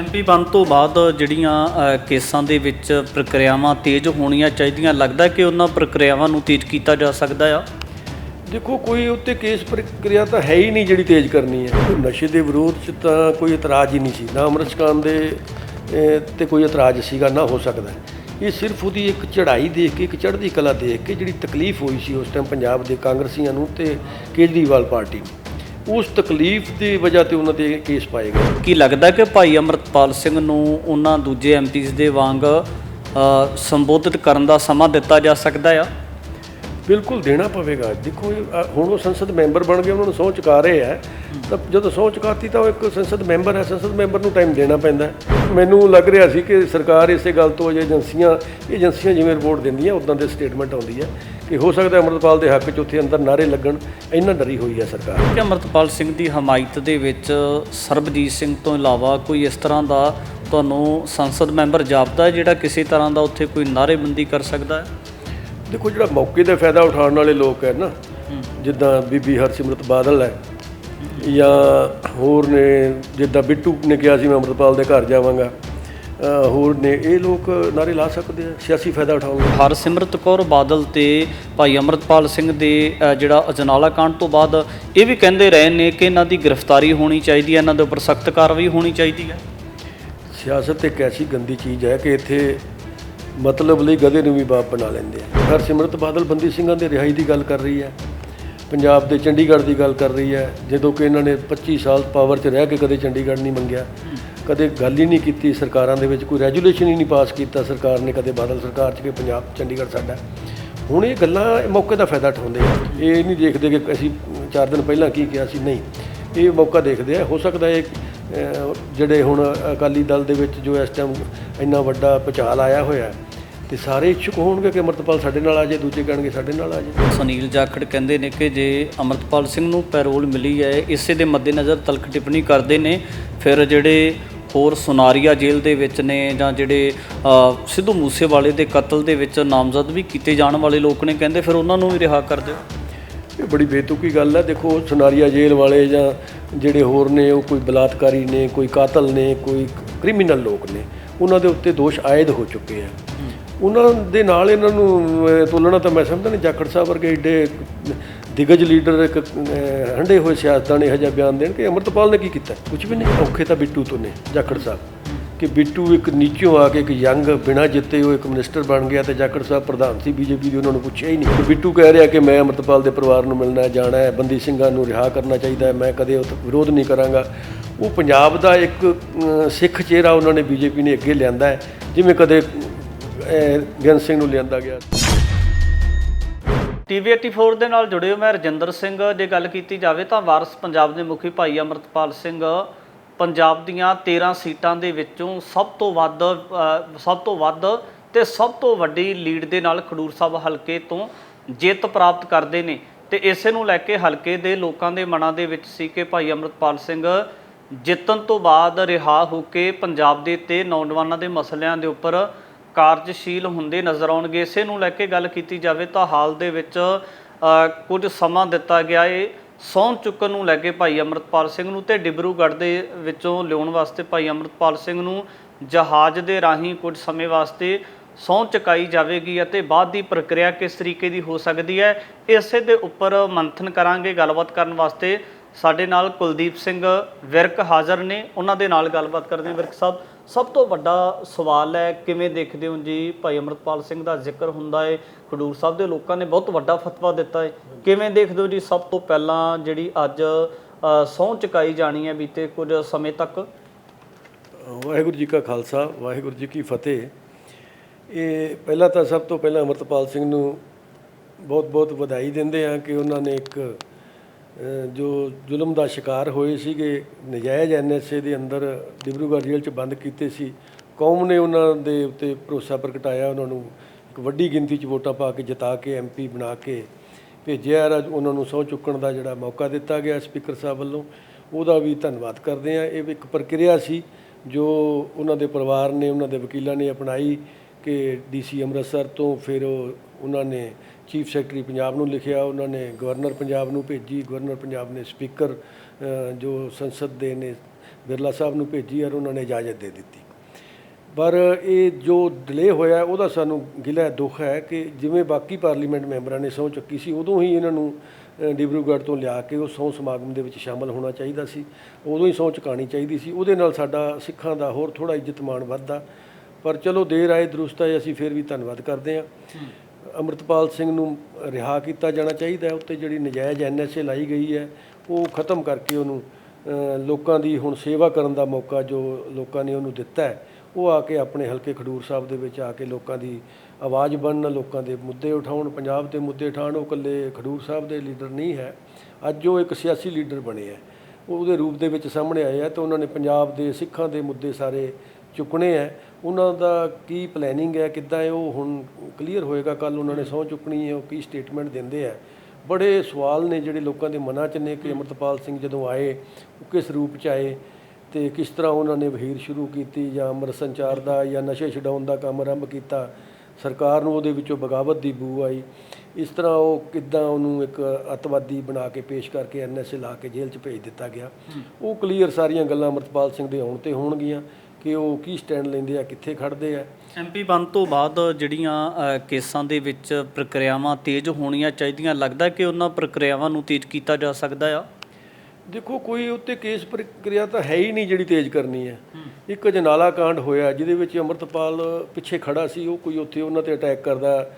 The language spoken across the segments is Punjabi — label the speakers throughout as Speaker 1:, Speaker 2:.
Speaker 1: ਐਮਪੀ ਬਣ ਤੋਂ ਬਾਅਦ ਜਿਹੜੀਆਂ ਕੇਸਾਂ ਦੇ ਵਿੱਚ ਪ੍ਰਕਿਰਿਆਵਾਂ ਤੇਜ਼ ਹੋਣੀਆਂ ਚਾਹੀਦੀਆਂ, ਲੱਗਦਾ ਕਿ ਉਹਨਾਂ ਪ੍ਰਕਿਰਿਆਵਾਂ ਨੂੰ ਤੇਜ਼ ਕੀਤਾ ਜਾ ਸਕਦਾ ਆ?
Speaker 2: ਦੇਖੋ, ਕੋਈ ਉੱਤੇ ਕੇਸ ਪ੍ਰਕਿਰਿਆ ਤਾਂ ਹੈ ਹੀ ਨਹੀਂ ਜਿਹੜੀ ਤੇਜ਼ ਕਰਨੀ ਹੈ। ਨਸ਼ੇ ਦੇ ਵਿਰੋਧ 'ਚ ਤਾਂ ਕੋਈ ਇਤਰਾਜ਼ ਹੀ ਨਹੀਂ ਸੀ। ਨਾ ਅਮਰਸ਼ਕਾਨ ਦੇ ਤੇ ਕੋਈ ਇਤਰਾਜ਼ ਸੀਗਾ, ਨਾ ਹੋ ਸਕਦਾ ਇਹ ਸਿਰਫ ਉਹਦੀ ਇੱਕ ਚੜ੍ਹਾਈ ਦੇਖ ਕੇ, ਇੱਕ ਚੜ੍ਹਦੀ ਕਲਾ ਦੇਖ ਕੇ ਜਿਹੜੀ ਤਕਲੀਫ ਹੋਈ ਸੀ ਉਸ ਟਾਈਮ ਪੰਜਾਬ ਦੇ ਕਾਂਗਰਸੀਆਂ ਨੂੰ ਤੇ ਕੇਜਰੀਵਾਲ ਪਾਰਟੀ ਨੂੰ। ਉਸ ਤਕਲੀਫ ਦੀ ਵਜ੍ਹਾ ਤੇ ਉਹਨਾਂ ਦੇ ਕੇਸ ਪਾਏ ਗਏ।
Speaker 1: ਕੀ ਲੱਗਦਾ ਕਿ ਭਾਈ ਅਮਰਤਪਾਲ ਸਿੰਘ ਨੂੰ ਉਹਨਾਂ ਦੂਜੇ ਐਮਪੀਜ਼ ਦੇ ਵਾਂਗ ਸੰਬੋਧਿਤ ਕਰਨ ਦਾ ਸਮਾਂ ਦਿੱਤਾ ਜਾ ਸਕਦਾ ਆ?
Speaker 2: ਬਿਲਕੁਲ ਦੇਣਾ ਪਵੇਗਾ। ਦੇਖੋ ਹੁਣ ਉਹ ਸੰਸਦ ਮੈਂਬਰ ਬਣ ਗਏ ਉਹਨਾਂ ਨੂੰ ਸਹੁੰ ਚੁਕਾ ਰਹੇ ਆ। ਤਾਂ ਜਦੋਂ ਸਹੁੰ ਚੁਕਾਤੀ ਤਾਂ ਉਹ ਇੱਕ ਸੰਸਦ ਮੈਂਬਰ ਹੈ ਸੰਸਦ ਮੈਂਬਰ ਨੂੰ ਟਾਈਮ ਦੇਣਾ ਪੈਂਦਾ। ਮੈਨੂੰ ਲੱਗ ਰਿਹਾ ਸੀ ਕਿ ਸਰਕਾਰ ਇਸੇ ਗੱਲ ਤੋਂ ਅਜੇ ਏਜੰਸੀਆਂ ਏਜੰਸੀਆਂ ਜਿਵੇਂ ਰਿਪੋਰਟ ਦਿੰਦੀਆਂ ਉਦਾਂ ਦੇ ਸਟੇਟਮੈਂਟ ਆਉਂਦੀ ਹੈ ਕਿ ਹੋ ਸਕਦਾ ਅਮਰਪਾਲ ਦੇ ਹੱਕ 'ਚ ਉੱਥੇ ਅੰਦਰ ਨਾਰੇ ਲੱਗਣ ਇੰਨਾ ਡਰੀ ਹੋਈ ਹੈ ਸਰਕਾਰ।
Speaker 1: ਕਿ ਅਮਰਤਪਾਲ ਸਿੰਘ ਦੀ ਹਮਾਇਤ ਦੇ ਵਿੱਚ ਸਰਬਜੀਤ ਸਿੰਘ ਤੋਂ ਇਲਾਵਾ ਕੋਈ ਇਸ ਤਰ੍ਹਾਂ ਦਾ ਤੁਹਾਨੂੰ ਸੰਸਦ ਮੈਂਬਰ ਜਾਪਦਾ ਜਿਹੜਾ ਕਿਸੇ ਤਰ੍ਹਾਂ ਦਾ ਉੱਥੇ ਕੋਈ ਨਾਅਰੇਬੰਦੀ ਕਰ ਸਕਦਾ ਹੈ?
Speaker 2: ਦੇਖੋ ਜਿਹੜਾ ਮੌਕੇ ਦਾ ਫਾਇਦਾ ਉਠਾਉਣ ਵਾਲੇ ਲੋਕ ਹੈ ਨਾ ਜਿੱਦਾਂ ਬੀਬੀ ਹਰਸਿਮਰਤ ਬਾਦਲ ਹੈ ਜਾਂ ਹੋਰ ਨੇ ਜਿੱਦਾਂ ਬਿੱਟੂ ਨੇ ਕਿਹਾ ਸੀ ਮੈਂ ਅਮਰਪਾਲ ਦੇ ਘਰ ਜਾਵਾਂਗਾ। ਹੋਰ ਨੇ ਇਹ ਲੋਕ ਨਾਰੇ ਲਾ ਸਕਦੇ ਆ ਸਿਆਸੀ ਫਾਇਦਾ ਉਠਾਉਣਗੇ
Speaker 1: ਹਰਸਿਮਰਤ ਕੌਰ ਬਾਦਲ ਤੇ ਭਾਈ ਅਮਰਤਪਾਲ ਸਿੰਘ ਦੇ ਜਿਹੜਾ ਅਜਨਾਲਾ ਕਾਂਡ ਤੋਂ ਬਾਅਦ ਇਹ ਵੀ ਕਹਿੰਦੇ ਰਹੇ ਨੇ ਕਿ ਇਹਨਾਂ ਦੀ ਗ੍ਰਿਫਤਾਰੀ ਹੋਣੀ ਚਾਹੀਦੀ ਹੈ ਇਹਨਾਂ ਦੇ ਉੱਪਰ ਸਖਤ ਕਾਰਵਾਈ ਹੋਣੀ ਚਾਹੀਦੀ ਹੈ।
Speaker 2: ਸਿਆਸਤ ਇੱਕ ਐਸੀ ਗੰਦੀ ਚੀਜ਼ ਹੈ ਕਿ ਇੱਥੇ ਮਤਲਬ ਲਈ ਗਧੇ ਨੂੰ ਵੀ ਬਾਪ ਬਣਾ ਲੈਂਦੇ ਆ। ਹਰਸਿਮਰਤ ਬਾਦਲ ਬੰਦੀ ਸਿੰਘਾਂ ਦੇ ਰਿਹਾਈ ਦੀ ਗੱਲ ਕਰ ਰਹੀ ਹੈ ਪੰਜਾਬ ਦੇ ਚੰਡੀਗੜ੍ਹ ਦੀ ਗੱਲ ਕਰ ਰਹੀ ਹੈ ਜਦੋਂ ਕਿ ਇਹਨਾਂ ਨੇ 25 ਸਾਲ ਪਾਵਰ 'ਚ ਰਹਿ ਕੇ ਕਦੇ ਚੰਡੀਗੜ੍ਹ ਨਹੀਂ ਮੰਗਿਆ। ਕਦੇ ਗੱਲ ਹੀ ਨਹੀਂ ਕੀਤੀ ਸਰਕਾਰਾਂ ਦੇ ਵਿੱਚ ਕੋਈ ਰੈਜੂਲੇਸ਼ਨ ਹੀ ਨਹੀਂ ਪਾਸ ਕੀਤਾ ਸਰਕਾਰ ਨੇ ਕਦੇ ਬਾਦਲ ਸਰਕਾਰ 'ਚ ਕਿ ਪੰਜਾਬ ਚੰਡੀਗੜ੍ਹ ਸਾਡਾ। ਹੁਣ ਇਹ ਗੱਲਾਂ ਮੌਕੇ ਦਾ ਫਾਇਦਾ ਉਠਾਉਂਦੇ ਆ। ਇਹ ਨਹੀਂ ਦੇਖਦੇ ਕਿ ਅਸੀਂ 4 ਦਿਨ ਪਹਿਲਾਂ ਕੀ ਕਿਹਾ ਸੀ ਨਹੀਂ। ਇਹ ਮੌਕਾ ਦੇਖਦੇ ਆ। ਹੋ ਸਕਦਾ ਇਹ ਜਿਹੜੇ ਹੁਣ ਅਕਾਲੀ ਦਲ ਦੇ ਵਿੱਚ ਜੋ ਇਸ ਟਾਈਮ ਇੰਨਾ ਵੱਡਾ ਭੁਚਾਲ ਆਇਆ ਹੋਇਆ ਹੈ, ਤੇ ਸਾਰੇ ਇੱਛੁਕ ਹੋਣਗੇ ਕਿ ਅਮਰਤਪਾਲ ਸਾਡੇ ਨਾਲ ਆ ਜਾਏ ਦੂਜੇ ਕਹਿਣਗੇ ਸਾਡੇ ਨਾਲ ਆ ਜਾਏ।
Speaker 1: ਸੁਨੀਲ ਜਾਖੜ ਕਹਿੰਦੇ ਨੇ ਕਿ ਜੇ ਅਮਰਤਪਾਲ ਸਿੰਘ ਨੂੰ ਪੈਰੋਲ ਮਿਲੀ ਹੈ ਇਸੇ ਦੇ ਮੱਦੇਨਜ਼ਰ ਤਲਖ ਟਿੱਪਣੀ ਕਰਦੇ ਨੇ ਫਿਰ ਜਿਹੜੇ ਹੋਰ ਸੁਨਾਰੀਆ ਜੇਲ੍ਹ ਦੇ ਵਿੱਚ ਨੇ ਜਾਂ ਜਿਹੜੇ ਸਿੱਧੂ ਮੂਸੇਵਾਲੇ ਦੇ ਕਤਲ ਦੇ ਵਿੱਚ ਨਾਮਜ਼ਦ ਵੀ ਕੀਤੇ ਜਾਣ ਵਾਲੇ ਲੋਕ ਨੇ ਕਹਿੰਦੇ ਫਿਰ ਉਹਨਾਂ ਨੂੰ ਵੀ ਰਿਹਾ ਕਰ ਦਿਓ।
Speaker 2: ਇਹ ਬੜੀ ਬੇਤੁਕੀ ਗੱਲ ਹੈ। ਦੇਖੋ ਸੁਨਾਰੀਆ ਜੇਲ੍ਹ ਵਾਲੇ ਜਾਂ ਜਿਹੜੇ ਹੋਰ ਨੇ ਉਹ ਕੋਈ ਬਲਾਤਕਾਰੀ ਨੇ ਕੋਈ ਕਾਤਲ ਨੇ ਕੋਈ ਕ੍ਰਿਮੀਨਲ ਲੋਕ ਨੇ ਉਹਨਾਂ ਦੇ ਉੱਤੇ ਦੋਸ਼ ਆਇਦ ਹੋ ਚੁੱਕੇ ਆ। ਉਹਨਾਂ ਦੇ ਨਾਲ ਇਹਨਾਂ ਨੂੰ ਤੁਲਨਾ ਤਾਂ ਮੈਂ ਸਮਝਦਾ ਨਹੀਂ ਜਾਖੜ ਸਾਹਿਬ ਵਰਗੇ ਏਡੇ ਦਿਗਜ ਲੀਡਰ ਇੱਕ ਅਹ, ਹੰਡੇ ਹੋਏ ਸਿਆਸਤਦਾਨ ਇਹੋ ਜਿਹਾ ਬਿਆਨ ਦੇਣ ਕਿ ਅਮਰਤਪਾਲ ਨੇ ਕੀ ਕੀਤਾ? ਕੁਝ ਵੀ ਨਹੀਂ। ਔਖੇ ਤਾਂ ਬਿੱਟੂ ਤੋਂ ਨੇ ਜਾਖੜ ਸਾਹਿਬ। ਕਿ ਬਿੱਟੂ ਇੱਕ ਨੀਚੋਂ ਆ ਕੇ ਇੱਕ ਯੰਗ ਬਿਨਾਂ ਜਿੱਤੇ ਉਹ ਇੱਕ ਮਿਨਿਸਟਰ ਬਣ ਗਿਆ ਤੇ ਜਾਖੜ ਸਾਹਿਬ ਪ੍ਰਧਾਨ ਸੀ ਬੀਜੇਪੀ ਦੇ ਉਹਨਾਂ ਨੂੰ ਪੁੱਛਿਆ ਹੀ ਨਹੀਂ। ਤੇ ਬਿੱਟੂ ਕਹਿ ਰਿਹਾ ਕਿ ਮੈਂ ਅਮਰਤਪਾਲ ਦੇ ਪਰਿਵਾਰ ਨੂੰ ਮਿਲਣਾ ਜਾਣਾ ਹੈ ਬੰਦੀ ਸਿੰਘਾਂ ਨੂੰ ਰਿਹਾ ਕਰਨਾ ਚਾਹੀਦਾ ਹੈ ਮੈਂ ਕਦੇ ਉਹ ਵਿਰੋਧ ਨਹੀਂ ਕਰਾਂਗਾ। ਉਹ ਪੰਜਾਬ ਦਾ ਇੱਕ ਸਿੱਖ ਚਿਹਰਾ ਉਹਨਾਂ ਨੇ ਬੀਜੇਪੀ ਨੇ ਅੱਗੇ ਲਿਆਂਦਾ ਹੈ ਜਿਵੇਂ ਕਦੇ ਅਹ, ਗਿਆਨ ਸਿੰਘ ਨੂੰ ਲਿਆਂਦਾ ਗਿਆ।
Speaker 1: ਟੀਵੀ 84 ਦੇ ਨਾਲ ਜੁੜੇ ਹੋ ਮੈਂ ਰਜਿੰਦਰ ਸਿੰਘ ਜੇ ਗੱਲ ਕੀਤੀ ਜਾਵੇ ਤਾਂ ਵਾਰਸ ਪੰਜਾਬ ਦੇ ਮੁਖੀ ਭਾਈ ਅਮਰਤਪਾਲ ਸਿੰਘ ਪੰਜਾਬ ਦੀਆਂ 13 ਸੀਟਾਂ ਦੇ ਵਿੱਚੋਂ ਸਭ ਤੋਂ ਵੱਧ ਸਭ ਤੋਂ ਵੱਧ ਤੇ ਸਭ ਤੋਂ ਵੱਡੀ ਲੀਡ ਦੇ ਨਾਲ ਖਡੂਰ ਸਾਹਿਬ ਹਲਕੇ ਤੋਂ ਜਿੱਤ ਪ੍ਰਾਪਤ ਕਰਦੇ ਨੇ। ਤੇ ਇਸੇ ਨੂੰ ਲੈ ਕੇ ਹਲਕੇ ਦੇ ਲੋਕਾਂ ਦੇ ਮਨਾਂ ਦੇ ਵਿੱਚ ਸੀ ਕਿ ਭਾਈ ਅਮਰਤਪਾਲ ਸਿੰਘ ਜਿੱਤਣ ਤੋਂ ਬਾਅਦ ਰਿਹਾ ਹੋ ਕੇ ਪੰਜਾਬ ਦੇ ਤੇ ਨੌਜਵਾਨਾਂ ਦੇ ਮਸਲਿਆਂ ਦੇ ਉੱਪਰ ਕਾਰਜਸ਼ੀਲ ਹੁੰਦੇ ਨਜ਼ਰ ਆਉਣਗੇ। ਇਸੇ ਨੂੰ ਲੈ ਕੇ ਗੱਲ ਕੀਤੀ ਜਾਵੇ ਤਾਂ ਹਾਲ ਦੇ ਵਿੱਚ ਕੁਝ ਸਮਾਂ ਦਿੱਤਾ ਗਿਆ ਏ। ਸਹੁੰ ਚੁੱਕਣ ਨੂੰ ਲੈ ਕੇ ਭਾਈ ਅਮਰਤਪਾਲ ਸਿੰਘ ਨੂੰ ਤੇ ਡਿਬਰੂਗੜ੍ਹ ਦੇ ਵਿੱਚੋਂ ਲਿਆਉਣ ਵਾਸਤੇ ਭਾਈ ਅਮਰਤਪਾਲ ਸਿੰਘ ਨੂੰ ਜਹਾਜ਼ ਦੇ ਰਾਹੀਂ ਕੁਝ ਸਮੇਂ ਵਾਸਤੇ ਸਹੁੰ ਚੁਕਾਈ ਜਾਵੇਗੀ ਅਤੇ ਬਾਅਦ ਦੀ ਪ੍ਰਕਿਰਿਆ ਕਿਸ ਤਰੀਕੇ ਦੀ ਹੋ ਸਕਦੀ ਹੈ, ਇਸੇ ਦੇ ਉੱਪਰ ਮੰਥਨ ਕਰਾਂਗੇ। ਗੱਲਬਾਤ ਕਰਨ ਵਾਸਤੇ ਸਾਡੇ ਨਾਲ ਕੁਲਦੀਪ ਸਿੰਘ ਵਿਰਕ ਹਾਜ਼ਰ ਨੇ। ਉਹਨਾਂ ਦੇ ਨਾਲ ਗੱਲਬਾਤ ਕਰਦੇ ਹਾਂ ਵਿਰਕ ਸਾਹਿਬ। ਸਭ ਤੋਂ ਵੱਡਾ ਸਵਾਲ ਹੈ ਕਿਵੇਂ ਦੇਖਦੇ ਹੋ ਜੀ? ਭਾਈ ਅਮਰਤਪਾਲ ਸਿੰਘ ਦਾ ਜ਼ਿਕਰ ਹੁੰਦਾ ਹੈ ਖਡੂਰ ਸਾਹਿਬ ਦੇ ਲੋਕਾਂ ਨੇ ਬਹੁਤ ਵੱਡਾ ਫਤਵਾ ਦਿੱਤਾ ਹੈ ਕਿਵੇਂ ਦੇਖਦੇ ਹੋ ਜੀ ਸਭ ਤੋਂ ਪਹਿਲਾਂ ਜਿਹੜੀ ਅੱਜ ਅ, ਸਹੁੰ ਚੁਕਾਈ ਜਾਣੀ ਹੈ ਬੀਤੇ ਕੁਝ ਸਮੇਂ ਤੱਕ?
Speaker 2: ਵਾਹਿਗੁਰੂ ਜੀ ਕਾ ਖਾਲਸਾ ਵਾਹਿਗੁਰੂ ਜੀ ਕੀ ਫਤਿਹ। ਇਹ ਪਹਿਲਾਂ ਤਾਂ ਸਭ ਤੋਂ ਪਹਿਲਾਂ ਅਮਰਤਪਾਲ ਸਿੰਘ ਨੂੰ ਬਹੁਤ-ਬਹੁਤ ਵਧਾਈ ਦਿੰਦੇ ਆ ਕਿ ਉਹਨਾਂ ਨੇ ਇੱਕ ਜੋ ਜ਼ੁਲਮ ਦਾ ਸ਼ਿਕਾਰ ਹੋਏ ਸੀਗੇ, ਨਜਾਇਜ਼ ਐਨਐਸਏ ਦੇ ਅੰਦਰ ਡਿਬਰੂਗੜ੍ਹ ਜੇਲ੍ਹ 'ਚ ਬੰਦ ਕੀਤੇ ਸੀ, ਕੌਮ ਨੇ ਉਹਨਾਂ ਦੇ ਉੱਤੇ ਭਰੋਸਾ ਪ੍ਰਗਟਾਇਆ, ਉਹਨਾਂ ਨੂੰ ਇੱਕ ਵੱਡੀ ਗਿਣਤੀ 'ਚ ਵੋਟਾਂ ਪਾ ਕੇ ਜਿਤਾ ਕੇ ਐਮਪੀ ਬਣਾ ਕੇ ਭੇਜਿਆ। ਰਾਜ ਉਹਨਾਂ ਨੂੰ ਸਹੁੰ ਚੁੱਕਣ ਦਾ ਜਿਹੜਾ ਮੌਕਾ ਦਿੱਤਾ ਗਿਆ ਸਪੀਕਰ ਸਾਹਿਬ ਵੱਲੋਂ, ਉਹਦਾ ਵੀ ਧੰਨਵਾਦ ਕਰਦੇ ਆ ਇਹ ਇੱਕ ਪ੍ਰਕਿਰਿਆ ਸੀ ਜੋ ਉਹਨਾਂ ਦੇ ਪਰਿਵਾਰ ਨੇ, ਉਹਨਾਂ ਦੇ ਵਕੀਲਾਂ ਨੇ ਅਪਣਾਈ ਕਿ ਡੀਸੀ ਅੰਮ੍ਰਿਤਸਰ ਤੋਂ ਫਿਰ ਉਹਨਾਂ ਨੇ ਚੀਫ ਸੈਕਟਰੀ ਪੰਜਾਬ ਨੂੰ ਲਿਖਿਆ, ਉਹਨਾਂ ਨੇ ਗਵਰਨਰ ਪੰਜਾਬ ਨੂੰ ਭੇਜੀ, ਗਵਰਨਰ ਪੰਜਾਬ ਨੇ ਸਪੀਕਰ ਜੋ ਸੰਸਦ ਦੇ ਨੇ ਬਿਰਲਾ ਸਾਹਿਬ ਨੂੰ ਭੇਜੀ ਔਰ ਉਹਨਾਂ ਨੇ ਇਜਾਜ਼ਤ ਦੇ ਦਿੱਤੀ। ਪਰ ਇਹ ਜੋ ਡਿਲੇ ਹੋਇਆ, ਉਹਦਾ ਸਾਨੂੰ ਗਿਲਾ ਦੁੱਖ ਹੈ ਕਿ ਜਿਵੇਂ ਬਾਕੀ ਪਾਰਲੀਮੈਂਟ ਮੈਂਬਰਾਂ ਨੇ ਸਹੁੰ ਚੁੱਕੀ ਸੀ, ਉਦੋਂ ਹੀ ਇਹਨਾਂ ਨੂੰ ਡਿਬਰੂਗੜ੍ਹ ਤੋਂ ਲਿਆ ਕੇ ਉਹ ਸਹੁੰ ਸਮਾਗਮ ਦੇ ਵਿੱਚ ਸ਼ਾਮਲ ਹੋਣਾ ਚਾਹੀਦਾ ਸੀ। ਉਦੋਂ ਹੀ ਸਹੁੰ ਚੁਕਾਣੀ ਚਾਹੀਦੀ ਸੀ। ਉਹਦੇ ਨਾਲ ਸਾਡਾ ਸਿੱਖਾਂ ਦਾ ਹੋਰ ਥੋੜਾ ਇੱਜ਼ਤ ਮਾਣ ਵੱਧਦਾ। ਪਰ ਚਲੋ ਦੇਰ ਆਏ, ਦਰੁਸਤ ਆਏ, ਅਸੀਂ ਫਿਰ ਵੀ ਧੰਨਵਾਦ ਕਰਦੇ ਹਾਂ। ਅਮਰਤਪਾਲ ਸਿੰਘ ਨੂੰ ਰਿਹਾ ਕੀਤਾ ਜਾਣਾ ਚਾਹੀਦਾ ਹੈ, ਉੱਤੇ ਜਿਹੜੀ ਨਜਾਇਜ਼ ਐਨਐਸਏ ਲਾਈ ਗਈ ਹੈ, ਉਹ ਖਤਮ ਕਰਕੇ ਉਹਨੂੰ ਲੋਕਾਂ ਦੀ ਹੁਣ ਸੇਵਾ ਕਰਨ ਦਾ ਮੌਕਾ ਜੋ ਲੋਕਾਂ ਨੇ ਉਹਨੂੰ ਦਿੱਤਾ ਉਹ ਆ ਕੇ ਆਪਣੇ ਹਲਕੇ ਖਡੂਰ ਸਾਹਿਬ ਦੇ ਵਿੱਚ ਆ ਕੇ ਲੋਕਾਂ ਦੀ ਆਵਾਜ਼ ਬਣਨ, ਲੋਕਾਂ ਦੇ ਮੁੱਦੇ ਉਠਾਉਣ, ਪੰਜਾਬ ਦੇ ਮੁੱਦੇ ਉਠਾਉਣ ਉਹ ਇਕੱਲੇ ਖਡੂਰ ਸਾਹਿਬ ਦੇ ਲੀਡਰ ਨਹੀਂ ਹੈ, ਅੱਜ ਉਹ ਇੱਕ ਸਿਆਸੀ ਲੀਡਰ ਬਣੇ ਹੈ ਉਹਦੇ ਰੂਪ ਦੇ ਵਿੱਚ ਸਾਹਮਣੇ ਆਏ ਆ ਤੇ ਉਹਨਾਂ ਨੇ ਪੰਜਾਬ ਦੇ ਸਿੱਖਾਂ ਦੇ ਮੁੱਦੇ ਸਾਰੇ ਚੁੱਕਣੇ ਹੈ ਉਹਨਾਂ ਦਾ ਕੀ ਪਲੈਨਿੰਗ ਹੈ ਕਿੱਦਾਂ ਹੈ ਉਹ ਹੁਣ ਕਲੀਅਰ ਹੋਏਗਾ ਕੱਲ ਉਹਨਾਂ ਨੇ ਸਹੁੰ ਚੁੱਕਣੀ ਹੈ ਉਹ ਕੀ ਸਟੇਟਮੈਂਟ ਦਿੰਦੇ ਆ ਬੜੇ ਸਵਾਲ ਨੇ ਜਿਹੜੇ ਲੋਕਾਂ ਦੇ ਮਨਾਂ 'ਚ ਨੇ ਕਿ ਅਮਰਤਪਾਲ ਸਿੰਘ ਜਦੋਂ ਆਏ ਉਹ ਕਿਸ ਰੂਪ 'ਚ ਆਏ ਤੇ ਕਿਸ ਤਰ੍ਹਾਂ ਉਹਨਾਂ ਨੇ ਵਹੀਰ ਸ਼ੁਰੂ ਕੀਤੀ ਜਾਂ ਅਮਰ ਸੰਚਾਰ ਦਾ ਜਾਂ ਨਸ਼ੇ ਛਡਾਉਣ ਦਾ ਕੰਮ ਆਰੰਭ ਕੀਤਾ। ਸਰਕਾਰ ਨੂੰ ਉਹਦੇ ਵਿੱਚੋਂ ਬਗਾਵਤ ਦੀ ਬੂ ਆਈ। ਇਸ ਤਰ੍ਹਾਂ ਉਹ ਕਿੱਦਾਂ ਉਹਨੂੰ ਇੱਕ ਅਤਵਾਦੀ ਬਣਾ ਕੇ ਪੇਸ਼ ਕਰਕੇ ਐਨਐਸਏ ਲਾ ਕੇ ਜੇਲ੍ਹ 'ਚ ਭੇਜ ਦਿੱਤਾ ਗਿਆ। ਉਹ ਕਲੀਅਰ ਸਾਰੀਆਂ ਗੱਲਾਂ ਅਮਰਤਪਾਲ ਸਿੰਘ ਦੇ ਆਉਣ ਤੇ ਹੋਣਗੀਆਂ। ਕਿ ਉਹ ਕੀ ਸਟੈਂਡ ਲੈਂਦੇ ਆ ਕਿੱਥੇ ਖੜਦੇ ਆ।
Speaker 1: ਐਮਪੀ ਬਣ ਤੋਂ ਬਾਅਦ ਜਿਹੜੀਆਂ ਕੇਸਾਂ ਦੇ ਵਿੱਚ ਪ੍ਰਕਿਰਿਆਵਾਂ ਤੇਜ਼ ਹੋਣੀਆਂ ਚਾਹੀਦੀਆਂ ਲੱਗਦਾ ਕਿ ਉਹਨਾਂ ਪ੍ਰਕਿਰਿਆਵਾਂ ਨੂੰ ਤੇਜ਼ ਕੀਤਾ ਜਾ ਸਕਦਾ ਆ?
Speaker 2: ਦੇਖੋ ਕੋਈ ਉੱਤੇ ਕੇਸ ਪ੍ਰਕਿਰਿਆ ਤਾਂ ਹੈ ਹੀ ਨਹੀਂ ਜਿਹੜੀ ਤੇਜ਼ ਕਰਨੀ ਹੈ। ਇੱਕ ਜਨਾਲਾ ਕਾਂਡ ਹੋਇਆ ਜਿਹਦੇ ਵਿੱਚ ਅੰਮ੍ਰਿਤਪਾਲ ਪਿੱਛੇ ਖੜਾ ਸੀ ਉਹ ਕੋਈ ਉੱਥੇ ਉਹਨਾਂ ਤੇ ਅਟੈਕ ਕਰਦਾ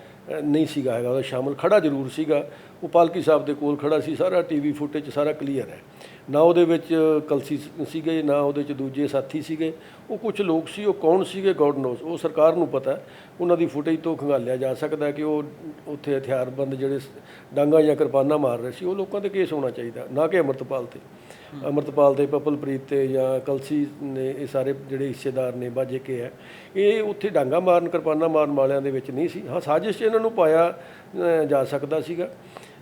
Speaker 2: ਨਹੀਂ ਸੀਗਾ ਹੈਗਾ ਉਹਦਾ ਸ਼ਾਮਲ ਖੜਾ ਜ਼ਰੂਰ ਸੀਗਾ। ਉਹ ਪਾਲਕੀ ਸਾਹਿਬ ਦੇ ਕੋਲ ਖੜਾ ਸੀ ਸਾਰਾ ਟੀਵੀ ਫੁਟੇਜ ਸਾਰਾ ਕਲੀਅਰ ਹੈ। ਨਾ ਉਹਦੇ ਵਿੱਚ ਕਲਸੀ ਸੀਗੇ ਨਾ ਉਹਦੇ ਚ ਦੂਜੇ ਸਾਥੀ ਸੀਗੇ। ਉਹ ਕੁਝ ਲੋਕ ਸੀ ਉਹ ਕੌਣ ਸੀਗੇ? ਗੋਡ ਨੋਸ ਉਹ ਸਰਕਾਰ ਨੂੰ ਪਤਾ। ਉਹਨਾਂ ਦੀ ਫੁਟੇਜ ਤੋਂ ਖੰਗਾਲਿਆ ਜਾ ਸਕਦਾ ਕਿ ਉਹ ਉੱਥੇ ਹਥਿਆਰਬੰਦ ਜਿਹੜੇ ਡਾਂਗਾ ਜਾਂ ਕਿਰਪਾਨਾਂ ਮਾਰ ਰਹੇ ਸੀ ਉਹ ਲੋਕਾਂ ਤੇ ਕੇਸ ਹੋਣਾ ਚਾਹੀਦਾ ਨਾ ਕਿ ਅਮਰਤਪਾਲ ਤੇ। ਅਮਰਤਪਾਲ ਤੇ ਪਪਲਪ੍ਰੀਤ ਤੇ ਜਾਂ ਕਲਸੀ ਨੇ ਇਹ ਸਾਰੇ ਜਿਹੜੇ ਹਿੱਸੇਦਾਰ ਨੇ ਬਾਜੇ ਕੇ ਹੈ ਇਹ ਉੱਥੇ ਡਾਂਗਾ ਮਾਰਨ ਕਿਰਪਾਨਾਂ ਮਾਰਨ ਵਾਲਿਆਂ ਦੇ ਵਿੱਚ ਨਹੀਂ ਸੀ। ਹਾਂ ਸਾਜ਼ਿਸ਼ ਇਹਨਾਂ ਨੂੰ ਪਾਇਆ ਜਾ ਸਕਦਾ ਸੀਗਾ।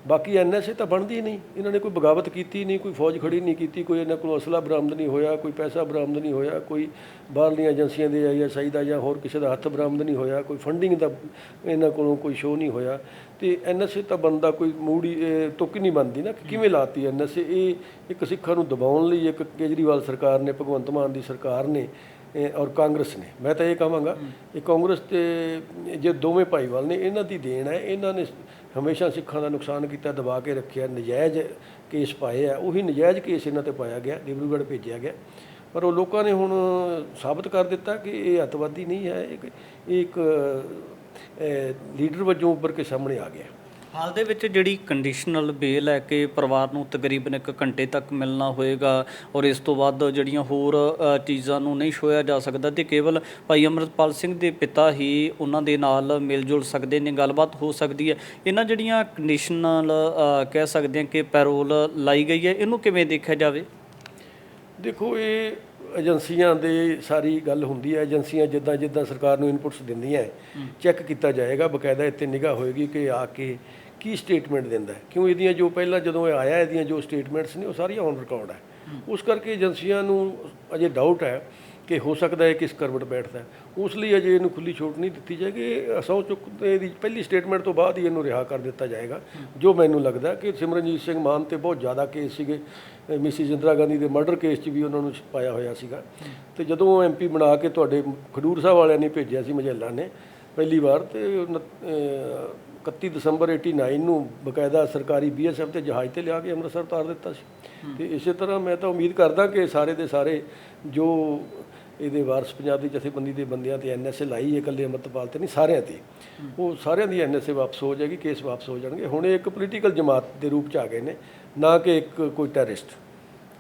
Speaker 2: ਬਾਕੀ ਐਨਐਸਏ ਤਾਂ ਬਣਦੀ ਨਹੀਂ। ਇਹਨਾਂ ਨੇ ਕੋਈ ਬਗਾਵਤ ਕੀਤੀ ਨਹੀਂ ਕੋਈ ਫੌਜ ਖੜੀ ਨਹੀਂ ਕੀਤੀ ਕੋਈ ਇਹਨਾਂ ਕੋਲੋਂ ਅਸਲਾ ਬਰਾਮਦ ਨਹੀਂ ਹੋਇਆ ਕੋਈ ਪੈਸਾ ਬਰਾਮਦ ਨਹੀਂ ਹੋਇਆ ਕੋਈ ਬਾਹਰਲੀਆਂ ਏਜੰਸੀਆਂ ਦੇ ਆਈਐਸਆਈ ਦਾ ਜਾਂ ਹੋਰ ਕਿਸੇ ਦਾ ਹੱਥ ਬਰਾਮਦ ਨਹੀਂ ਹੋਇਆ ਕੋਈ ਫੰਡਿੰਗ ਦਾ ਇਹਨਾਂ ਕੋਲੋਂ ਕੋਈ ਸ਼ੋਅ ਨਹੀਂ ਹੋਇਆ। ਤੇ ਐਨਐਸਏ ਤਾਂ ਬਣਦਾ ਕੋਈ ਮੂੜੀ ਤੁੱਕ ਨਹੀਂ ਬਣਦੀ ਨਾ ਕਿ ਕਿਵੇਂ ਲਾਤੀ ਐਨਐਸਏ ਇਹ ਇੱਕ ਸਿੱਖਾਂ ਨੂੰ ਦਬਾਉਣ ਲਈ ਇੱਕ ਕੇਜਰੀਵਾਲ ਸਰਕਾਰ ਨੇ ਭਗਵੰਤ ਮਾਨ ਦੀ ਸਰਕਾਰ ਨੇ ਇਹ ਔਰ ਕਾਂਗਰਸ ਨੇ। ਮੈਂ ਤਾਂ ਇਹ ਕਹਾਂਗਾ ਇਹ ਕਾਂਗਰਸ ਤੇ ਜੇ ਦੋਵੇਂ ਭਾਈਵਾਲ ਨੇ ਇਹਨਾਂ ਦੀ ਦੇਣ ਹੈ ਇਹਨਾਂ ਨੇ ਹਮੇਸ਼ਾ ਸਿੱਖਾਂ ਦਾ ਨੁਕਸਾਨ ਕੀਤਾ, ਦਬਾ ਕੇ ਰੱਖਿਆ, ਨਜਾਇਜ਼ ਕੇਸ ਪਾਏ ਆ। ਉਹੀ ਨਜਾਇਜ਼ ਕੇਸ ਇਹਨਾਂ ਤੇ ਪਾਇਆ ਗਿਆ, ਡਿਬਰੂਗੜ੍ਹ ਭੇਜਿਆ ਗਿਆ। ਪਰ ਉਹ ਲੋਕਾਂ ਨੇ ਹੁਣ ਸਾਬਤ ਕਰ ਦਿੱਤਾ ਕਿ ਇਹ ਅਤਵਾਦੀ ਨਹੀਂ ਹੈ, ਇਹ ਇੱਕ ਲੀਡਰ ਵਜੋਂ ਉੱਭਰ ਕੇ ਸਾਹਮਣੇ ਆ ਗਿਆ।
Speaker 1: ਹਾਲ ਦੇ ਵਿੱਚ ਜਿਹੜੀ ਕੰਡੀਸ਼ਨਲ ਬੇਲ ਹੈ ਕਿ ਪਰਿਵਾਰ ਨੂੰ ਤਕਰੀਬਨ 1 ਘੰਟੇ ਤੱਕ ਮਿਲਣਾ ਹੋਏਗਾ ਔਰ ਇਸ ਤੋਂ ਬਾਅਦ ਜਿਹੜੀਆਂ ਹੋਰ ਚੀਜ਼ਾਂ ਨੂੰ ਨਹੀਂ ਛੋਇਆ ਜਾ ਸਕਦਾ ਤੇ ਕੇਵਲ ਭਾਈ ਅਮਰਤਪਾਲ ਸਿੰਘ ਦੇ ਪਿਤਾ ਹੀ ਉਹਨਾਂ ਦੇ ਨਾਲ ਮਿਲ ਜੁਲ ਸਕਦੇ ਨੇ ਗੱਲਬਾਤ ਹੋ ਸਕਦੀ ਹੈ। ਇਹਨਾਂ ਜਿਹੜੀਆਂ ਕੰਡੀਸ਼ਨਲ ਕਹਿ ਸਕਦੇ ਹਾਂ ਕਿ ਪੈਰੋਲ ਲਾਈ ਗਈ ਹੈ ਇਹਨੂੰ ਕਿਵੇਂ ਦੇਖਿਆ ਜਾਵੇ?
Speaker 2: ਦੇਖੋ ਇਹ ਏਜੰਸੀਆਂ ਦੇ ਸਾਰੀ ਗੱਲ ਹੁੰਦੀ ਹੈ ਏਜੰਸੀਆਂ ਜਿੱਦਾਂ ਜਿੱਦਾਂ ਸਰਕਾਰ ਨੂੰ ਇਨਪੁਟਸ ਦਿੰਦੀਆਂ ਚੈੱਕ ਕੀਤਾ ਜਾਏਗਾ ਬਕਾਇਦਾ ਇੱਥੇ ਨਿਗਾਹ ਹੋਏਗੀ ਕਿ ਆ ਕੇ ਕੀ ਸਟੇਟਮੈਂਟ ਦਿੰਦਾ। ਕਿਉਂ ਇਹਦੀਆਂ ਜੋ ਪਹਿਲਾਂ ਜਦੋਂ ਇਹ ਆਇਆ ਇਹਦੀਆਂ ਜੋ ਸਟੇਟਮੈਂਟਸ ਨੇ ਉਹ ਸਾਰੀਆਂ ਔਨ ਰਿਕਾਰਡ ਹੈ। ਉਸ ਕਰਕੇ ਏਜੰਸੀਆਂ ਨੂੰ ਅਜੇ ਡਾਊਟ ਹੈ ਕਿ ਹੋ ਸਕਦਾ ਹੈ ਕਿਸ ਕਰਵਟ ਬੈਠਦਾ। ਉਸ ਲਈ ਅਜੇ ਇਹਨੂੰ ਖੁੱਲੀ ਛੋਟ ਨਹੀਂ ਦਿੱਤੀ ਜਾਏਗੀ। ਸਹੁੰ ਚੁੱਕ ਤੇ ਦੀ ਪਹਿਲੀ ਸਟੇਟਮੈਂਟ ਤੋਂ ਬਾਅਦ ਹੀ ਇਹਨੂੰ ਰਿਹਾ ਕਰ ਦਿੱਤਾ ਜਾਏਗਾ। ਜੋ ਮੈਨੂੰ ਲੱਗਦਾ ਕਿ ਸਿਮਰਨਜੀਤ ਸਿੰਘ ਮਾਨ ਤੇ ਬਹੁਤ ਜ਼ਿਆਦਾ ਕੇਸ ਸੀਗੇ। ਮਿਸਿਸ ਇੰਦਰਾ ਗਾਂਧੀ ਦੇ ਮਰਡਰ ਕੇਸ 'ਚ ਵੀ ਉਹਨਾਂ ਨੂੰ ਪਾਇਆ ਹੋਇਆ ਸੀਗਾ। ਤੇ ਜਦੋਂ ਐਮਪੀ ਬਣਾ ਕੇ ਤੁਹਾਡੇ ਖਡੂਰ ਸਾਹਿਬ ਵਾਲਿਆਂ ਨੇ ਭੇਜਿਆ ਸੀ ਮਜੈਲਾ ਨੇ ਪਹਿਲੀ ਵਾਰ ਤੇ 31 ਦਸੰਬਰ 89 ਨੂੰ ਬਕਾਇਦਾ ਸਰਕਾਰੀ ਬੀਐਸਐਫ ਤੇ ਜਹਾਜ਼ ਤੇ ਲਿਆ ਕੇ ਅੰਮ੍ਰਿਤਸਰ ਉਤਾਰ ਦਿੱਤਾ ਸੀ। ਤੇ ਇਸੇ ਤਰ੍ਹਾਂ ਮੈਂ ਤਾਂ ਉਮੀਦ ਕਰਦਾ ਕਿ ਸਾਰੇ ਦੇ ਸਾਰੇ ਜੋ ਇਹਦੇ ਵਾਰਸ ਪੰਜਾਬ ਦੀ ਜਥੇਬੰਦੀ ਦੇ ਬੰਦਿਆਂ ਤੇ ਐਨਐਸਏ ਲਾਈ ਹੈ ਇਕੱਲੇ ਅਮਰਤਪਾਲ ਤੇ ਨਹੀਂ ਸਾਰਿਆਂ ਤੇ। ਉਹ ਸਾਰਿਆਂ ਦੀ ਐਨਐਸਏ ਵਾਪਸ ਹੋ ਜਾਏਗੀ ਕੇਸ ਵਾਪਸ ਹੋ ਜਾਣਗੇ। ਹੁਣ ਇਹ ਇੱਕ ਪੋਲੀਟੀਕਲ ਜਮਾਤ ਦੇ ਰੂਪ ਚ ਆ ਗਏ ਨੇ ਨਾ ਕਿ ਇੱਕ ਕੋਈ ਟੈਰਰਿਸਟ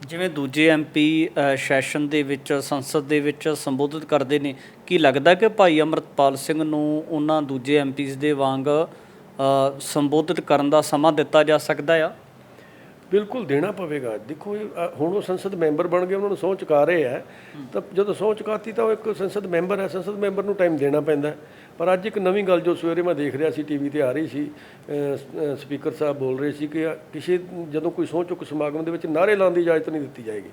Speaker 1: ਜਿਵੇਂ ਦੂਜੇ ਐਮਪੀ ਸੈਸ਼ਨ ਦੇ ਵਿੱਚ ਸੰਸਦ ਦੇ ਵਿੱਚ ਸੰਬੋਧਿਤ ਕਰਦੇ ਨੇ ਕੀ ਲੱਗਦਾ ਕਿ ਭਾਈ ਅਮਰਤਪਾਲ ਸਿੰਘ ਨੂੰ ਉਹਨਾਂ ਦੂਜੇ ਐਮਪੀਸ ਦੇ ਵਾਂਗ ਸੰਬੋਧਿਤ ਕਰਨ ਦਾ ਸਮਾਂ ਦਿੱਤਾ ਜਾ ਸਕਦਾ ਆ।
Speaker 2: ਬਿਲਕੁਲ ਦੇਣਾ ਪਵੇਗਾ। ਦੇਖੋ ਇਹ, ਹੁਣ ਉਹ ਸੰਸਦ ਮੈਂਬਰ ਬਣ ਗਏ ਉਹਨਾਂ ਨੂੰ ਸਹੁੰ ਚੁਕਾ ਰਹੇ ਹੈ ਤਾਂ ਜਦੋਂ ਸਹੁੰ ਚੁਕਾਤੀ ਤਾਂ ਉਹ ਇੱਕ ਸੰਸਦ ਮੈਂਬਰ ਹੈ ਸੰਸਦ ਮੈਂਬਰ ਨੂੰ ਟਾਈਮ ਦੇਣਾ ਪੈਂਦਾ ਪਰ ਅੱਜ ਇੱਕ ਨਵੀਂ ਗੱਲ ਜੋ ਸਵੇਰੇ ਮੈਂ ਦੇਖ ਰਿਹਾ ਸੀ ਟੀਵੀ ਤੇ ਆ ਰਹੀ ਸੀ ਸਪੀਕਰ ਸਾਹਿਬ ਬੋਲ ਰਹੇ ਸੀ ਕਿ ਕਿਸੇ ਜਦੋਂ ਕੋਈ ਸਹੁੰ ਚੁੱਕ ਸਮਾਗਮ ਦੇ ਵਿੱਚ ਨਾਰੇ ਲਾਉਣ ਦੀ ਇਜਾਜ਼ਤ ਨਹੀਂ ਦਿੱਤੀ ਜਾਏਗੀ।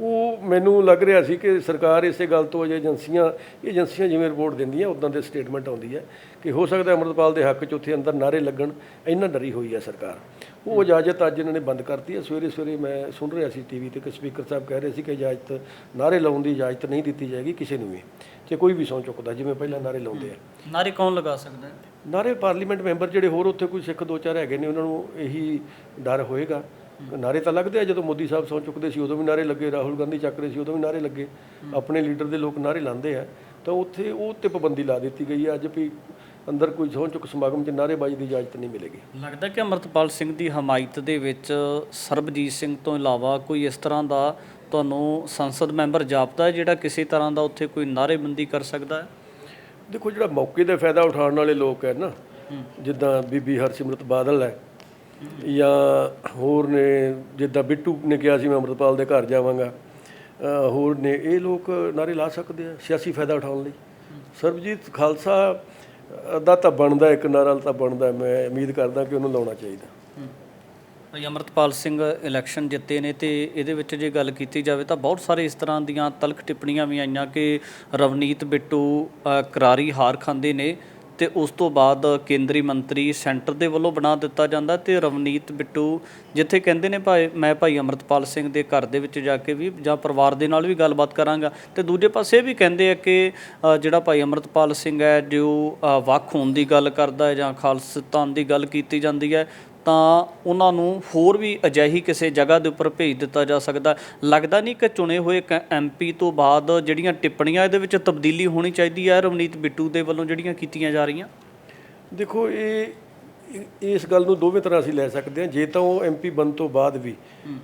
Speaker 2: ਉਹ ਮੈਨੂੰ ਲੱਗ ਰਿਹਾ ਸੀ ਕਿ ਸਰਕਾਰ ਇਸੇ ਗੱਲ ਤੋਂ ਅਜੇ ਏਜੰਸੀਆਂ ਏਜੰਸੀਆਂ ਜਿਵੇਂ ਰਿਪੋਰਟ ਦਿੰਦੀਆਂ ਉਦਾਂ ਦੇ ਸਟੇਟਮੈਂਟ ਆਉਂਦੀ ਹੈ ਕਿ ਹੋ ਸਕਦਾ ਅਮਰਤਪਾਲ ਦੇ ਹੱਕ 'ਚ ਉੱਥੇ ਅੰਦਰ ਨਾਰੇ ਲੱਗਣ ਇੰਨਾ ਡਰੀ ਹੋਈ ਹੈ ਸਰਕਾਰ। ਉਹ ਇਜਾਜ਼ਤ ਅੱਜ ਇਹਨਾਂ ਨੇ ਬੰਦ ਕਰਤੀ ਹੈ। ਸਵੇਰੇ ਸਵੇਰੇ ਮੈਂ ਸੁਣ ਰਿਹਾ ਸੀ ਟੀਵੀ ਤੇ ਕਿ ਸਪੀਕਰ ਸਾਹਿਬ ਕਹਿ ਰਹੇ ਸੀ ਕਿ ਇਜਾਜ਼ਤ ਨਾਰੇ ਲਾਉਣ ਦੀ ਇਜਾਜ਼ਤ ਨਹੀਂ ਦਿੱਤੀ ਜਾਏਗੀ ਕਿਸੇ ਨੂੰ ਵੀ ਜੇ ਕੋਈ ਵੀ ਸਹੁੰ ਚੁੱਕਦਾ ਜਿਵੇਂ ਪਹਿਲਾਂ ਨਾਰੇ ਲਾਉਂਦੇ ਆ।
Speaker 1: ਨਾਰੇ ਕੌਣ ਲਗਾ ਸਕਦਾ ਹੈ?
Speaker 2: ਨਾਰੇ ਪਾਰਲੀਮੈਂਟ ਮੈਂਬਰ ਜਿਹੜੇ ਹੋਰ ਉੱਥੇ ਕੋਈ ਸਿੱਖ ਦੋ ਚਾਰ ਹੈਗੇ ਨੇ ਉਹਨਾਂ ਨੂੰ ਇਹੀ ਡਰ ਹੋਏਗਾ। ਨਾਰੇ ਤਾਂ ਲੱਗਦੇ ਆ ਜਦੋਂ ਮੋਦੀ ਸਾਹਿਬ ਸਹੁੰ ਚੁੱਕਦੇ ਸੀ ਉਦੋਂ ਵੀ ਨਾਰੇ ਲੱਗੇ ਰਾਹੁਲ ਗਾਂਧੀ ਚੱਕ ਰਹੇ ਸੀ ਉਦੋਂ ਵੀ ਨਾਰੇ ਲੱਗੇ। ਆਪਣੇ ਲੀਡਰ ਦੇ ਲੋਕ ਨਾਰੇ ਲਾਉਂਦੇ ਆ। ਤਾਂ ਉੱਥੇ ਉਹ ਤੇ ਪਾਬੰਦੀ ਲਾ ਦਿੱਤੀ ਗਈ ਹੈ ਅੱਜ ਵੀ ਅੰਦਰ ਕੋਈ ਸਹੁੰ ਚੁੱਕ ਸਮਾਗਮ 'ਚ ਨਾਅਰੇਬਾਜ਼ੀ ਦੀ ਇਜਾਜ਼ਤ ਨਹੀਂ ਮਿਲੇਗੀ।
Speaker 1: ਲੱਗਦਾ ਕਿ ਅਮਰਤਪਾਲ ਸਿੰਘ ਦੀ ਹਮਾਇਤ ਦੇ ਵਿੱਚ ਸਰਬਜੀਤ ਸਿੰਘ ਤੋਂ ਇਲਾਵਾ ਕੋਈ ਇਸ ਤਰ੍ਹਾਂ ਦਾ ਤੁਹਾਨੂੰ ਸੰਸਦ ਮੈਂਬਰ ਜਾਪਦਾ ਹੈ ਜਿਹੜਾ ਕਿਸੇ ਤਰ੍ਹਾਂ ਦਾ ਉੱਥੇ ਕੋਈ ਨਾਅਰੇਬੰਦੀ ਕਰ ਸਕਦਾ ਹੈ?
Speaker 2: ਦੇਖੋ ਜਿਹੜਾ ਮੌਕੇ ਦਾ ਫਾਇਦਾ ਉਠਾਉਣ ਵਾਲੇ ਲੋਕ ਹੈ ਨਾ ਜਿੱਦਾਂ ਬੀਬੀ ਹਰਸਿਮਰਤ ਬਾਦਲ ਹੈ ਜਾਂ ਹੋਰ ਨੇ, ਜਿੱਦਾਂ ਬਿੱਟੂ ਨੇ ਕਿਹਾ ਸੀ ਮੈਂ ਅੰਮ੍ਰਿਤਪਾਲ ਦੇ ਘਰ ਜਾਵਾਂਗਾ ਹੋਰ ਨੇ, ਇਹ ਲੋਕ ਨਾਰੇ ਲਾ ਸਕਦੇ ਆ, ਸਿਆਸੀ ਫਾਇਦਾ ਉਠਾਉਣ ਲਈ। ਸਰਬਜੀਤ ਖਾਲਸਾ ਦਾ ਤਾਂ ਬਣਦਾ, ਇੱਕ ਨਾਰਾ ਤਾਂ ਬਣਦਾ, ਮੈਂ ਉਮੀਦ ਕਰਦਾ ਕਿ ਉਹਨੂੰ ਲਾਉਣਾ ਚਾਹੀਦਾ।
Speaker 1: ਭਾਈ ਅਮਰਤਪਾਲ ਸਿੰਘ ਇਲੈਕਸ਼ਨ ਜਿੱਤੇ ਨੇ ਤੇ ਇਹਦੇ ਵਿੱਚ ਜੇ ਗੱਲ ਕੀਤੀ ਜਾਵੇ ਤਾਂ ਬਹੁਤ ਸਾਰੇ ਇਸ ਤਰ੍ਹਾਂ ਦੀਆਂ ਤਲਖ ਟਿੱਪਣੀਆਂ ਵੀ ਆਈਆਂ ਕਿ ਰਵਨੀਤ, ਬਿੱਟੂ ਕਰਾਰੀ ਹਾਰ ਖਾਂਦੇ ਨੇ। ਤੇ ਉਸ ਤੋਂ ਬਾਅਦ ਕੇਂਦਰੀ ਮੰਤਰੀ ਸੈਂਟਰ ਦੇ ਵੱਲੋਂ ਬਣਾ ਦਿੱਤਾ ਜਾਂਦਾ ਤੇ ਰਵਨੀਤ ਬਿੱਟੂ, ਜਿੱਥੇ ਕਹਿੰਦੇ ਨੇ ਭਾਈ, ਮੈਂ ਭਾਈ ਅਮਰਤਪਾਲ ਸਿੰਘ ਦੇ ਘਰ ਦੇ ਵਿੱਚ ਜਾ ਕੇ ਵੀ ਜਾਂ ਪਰਿਵਾਰ ਦੇ ਨਾਲ ਵੀ ਗੱਲਬਾਤ ਕਰਾਂਗਾ। ਤੇ ਦੂਜੇ ਪਾਸੇ ਇਹ ਵੀ ਕਹਿੰਦੇ ਆ ਕਿ ਜਿਹੜਾ ਭਾਈ ਅਮਰਤਪਾਲ ਸਿੰਘ ਹੈ, ਜੋ ਵੱਖ ਹੋਣ ਦੀ ਗੱਲ ਕਰਦਾ ਹੈ ਜਾਂ ਖਾਲਸਤਾਨ ਦੀ ਗੱਲ ਕੀਤੀ ਜਾਂਦੀ ਹੈ ਤਾਂ ਉਹਨਾਂ ਨੂੰ ਹੋਰ ਵੀ ਅਜਿਹੀ ਕਿਸੇ ਜਗ੍ਹਾ ਦੇ ਉੱਪਰ ਭੇਜ ਦਿੱਤਾ ਜਾ ਸਕਦਾ। ਲੱਗਦਾ ਨਹੀਂ ਕਿ ਚੁਣੇ ਹੋਏ ਐਮਪੀ ਤੋਂ ਬਾਅਦ ਜਿਹੜੀਆਂ ਟਿੱਪਣੀਆਂ ਇਹਦੇ ਵਿੱਚ ਤਬਦੀਲੀ ਹੋਣੀ ਚਾਹੀਦੀ ਹੈ ਰਵਨੀਤ ਬਿੱਟੂ ਦੇ ਵੱਲੋਂ ਜਿਹੜੀਆਂ ਕੀਤੀਆਂ ਜਾ ਰਹੀਆਂ?
Speaker 2: ਦੇਖੋ ਇਹ ਇਸ ਗੱਲ ਨੂੰ ਦੋਵੇਂ ਤਰ੍ਹਾਂ ਅਸੀਂ ਲੈ ਸਕਦੇ ਹਾਂ। ਜੇ ਤਾਂ ਉਹ ਐਮਪੀ ਬਣ ਤੋਂ ਬਾਅਦ ਵੀ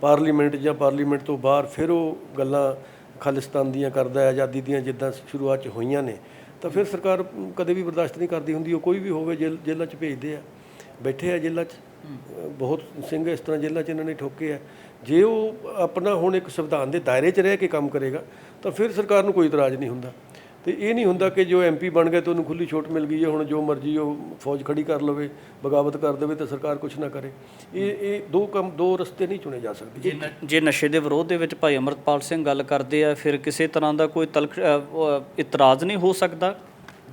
Speaker 2: ਪਾਰਲੀਮੈਂਟ ਜਾਂ ਪਾਰਲੀਮੈਂਟ ਤੋਂ ਬਾਹਰ ਫਿਰ ਉਹ ਗੱਲਾਂ ਖਾਲਿਸਤਾਨ ਦੀਆਂ ਕਰਦਾ ਹੈ ਆਜ਼ਾਦੀ ਦੀਆਂ ਜਿੱਦਾਂ ਸ਼ੁਰੂਆਤ 'ਚ ਹੋਈਆਂ ਨੇ ਤਾਂ ਫਿਰ ਸਰਕਾਰ ਕਦੇ ਵੀ ਬਰਦਾਸ਼ਤ ਨਹੀਂ ਕਰਦੀ ਹੁੰਦੀ। ਉਹ ਕੋਈ ਵੀ ਹੋਵੇ ਜੇਲ੍ਹ ਜੇਲ੍ਹਾਂ 'ਚ ਭੇਜਦੇ ਆ। ਬੈਠੇ ਆ ਜੇਲ੍ਹਾਂ 'ਚ। ਬਹੁਤ ਸਿੰਘ ਇਸ ਤਰ੍ਹਾਂ ਜੇਲ੍ਹਾਂ 'ਚ ਇਹਨਾਂ ਨੇ ਠੋਕੇ ਆ। ਜੇ ਉਹ ਆਪਣਾ ਹੁਣ ਇੱਕ ਸੰਵਿਧਾਨ ਦੇ ਦਾਇਰੇ 'ਚ ਰਹਿ ਕੇ ਕੰਮ ਕਰੇਗਾ ਤਾਂ ਫਿਰ ਸਰਕਾਰ ਨੂੰ ਕੋਈ ਇਤਰਾਜ਼ ਨਹੀਂ ਹੁੰਦਾ। ਤੇ ਇਹ ਨਹੀਂ ਹੁੰਦਾ ਕਿ ਜੋ ਐਮਪੀ ਬਣ ਗਿਆ ਤੇ ਉਹਨੂੰ ਖੁੱਲੀ ਛੋਟ ਮਿਲ ਗਈ ਹੈ ਹੁਣ ਜੋ ਮਰਜ਼ੀ ਉਹ ਫੌਜ ਖੜੀ ਕਰ ਲਵੇ ਬਗਾਵਤ ਕਰ ਦੇਵੇ ਤੇ ਸਰਕਾਰ ਕੁਝ ਨਾ ਕਰੇ। ਇਹ ਇਹ ਦੋ ਕੰਮ ਦੋ ਰਸਤੇ ਨਹੀਂ ਚੁਣੇ ਜਾ ਸਕਦੇ।
Speaker 1: ਜੇ ਨਸ਼ੇ ਦੇ ਵਿਰੋਧ ਦੇ ਵਿੱਚ ਭਾਈ ਅਮਰਤਪਾਲ ਸਿੰਘ ਗੱਲ ਕਰਦੇ ਆ ਫਿਰ ਕਿਸੇ ਤਰ੍ਹਾਂ ਦਾ ਕੋਈ ਤਲਖ ਇਤਰਾਜ਼ ਨਹੀਂ ਹੋ ਸਕਦਾ?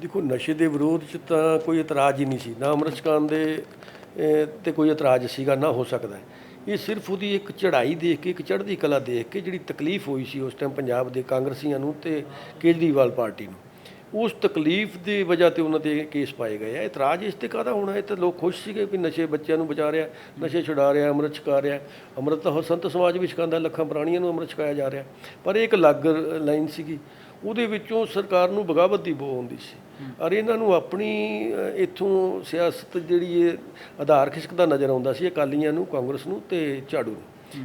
Speaker 2: ਦੇਖੋ ਨਸ਼ੇ ਦੇ ਵਿਰੋਧ 'ਚ ਤਾਂ ਕੋਈ ਇਤਰਾਜ਼ ਹੀ ਨਹੀਂ ਸੀ। ਨਾ ਅਮਰ ਛਕਾਨ ਦੇ ਤੇ ਕੋਈ ਇਤਰਾਜ਼ ਸੀਗਾ, ਨਾ ਹੋ ਸਕਦਾ ਇਹ ਸਿਰਫ ਉਹਦੀ ਇੱਕ ਚੜ੍ਹਾਈ ਦੇਖ ਕੇ, ਇੱਕ ਚੜ੍ਹਦੀ ਕਲਾ ਦੇਖ ਕੇ ਜਿਹੜੀ ਤਕਲੀਫ ਹੋਈ ਸੀ ਉਸ ਟਾਈਮ ਪੰਜਾਬ ਦੇ ਕਾਂਗਰਸੀਆਂ ਨੂੰ ਤੇ ਕੇਜਰੀਵਾਲ ਪਾਰਟੀ ਨੂੰ। ਉਸ ਤਕਲੀਫ ਦੀ ਵਜ੍ਹਾ ਤੇ ਉਹਨਾਂ ਤੇ ਕੇਸ ਪਾਏ ਗਏ ਆ। ਇਤਰਾਜ਼ ਇਸ ਤੇ ਕਾਹਦਾ ਹੋਣਾ? ਇਹ ਤਾਂ ਲੋਕ ਖੁਸ਼ ਸੀਗੇ ਕਿ ਨਸ਼ੇ ਬੱਚਿਆਂ ਨੂੰ ਬਚਾ ਰਿਹਾ, ਨਸ਼ੇ ਛੁਡਾ ਰਿਹਾ, ਅੰਮ੍ਰਿਤ ਛਕਾ ਰਿਹਾ। ਅੰਮ੍ਰਿਤ ਤਾਂ ਸੰਤ ਸਮਾਜ ਵੀ ਛਕਾਉਂਦਾ, ਲੱਖਾਂ ਪ੍ਰਾਣੀਆਂ ਨੂੰ ਅੰਮ੍ਰਿਤ ਛਕਾਇਆ ਜਾ ਰਿਹਾ। ਪਰ ਇਹ ਇੱਕ ਅਲੱਗ ਲਾਈਨ ਸੀਗੀ। ਉਹਦੇ ਵਿੱਚੋਂ ਸਰਕਾਰ ਨੂੰ ਬਗਾਵਤ ਦੀ ਬੋ ਆਉਂਦੀ ਸੀ। ਔਰ ਇਹਨਾਂ ਨੂੰ ਆਪਣੀ ਇੱਥੋਂ ਸਿਆਸਤ ਜਿਹੜੀ ਇਹ ਆਧਾਰ ਖਿਸਕਦਾ ਨਜ਼ਰ ਆਉਂਦਾ ਸੀ ਅਕਾਲੀਆਂ ਨੂੰ ਕਾਂਗਰਸ ਨੂੰ ਤੇ ਝਾੜੂ ਨੂੰ।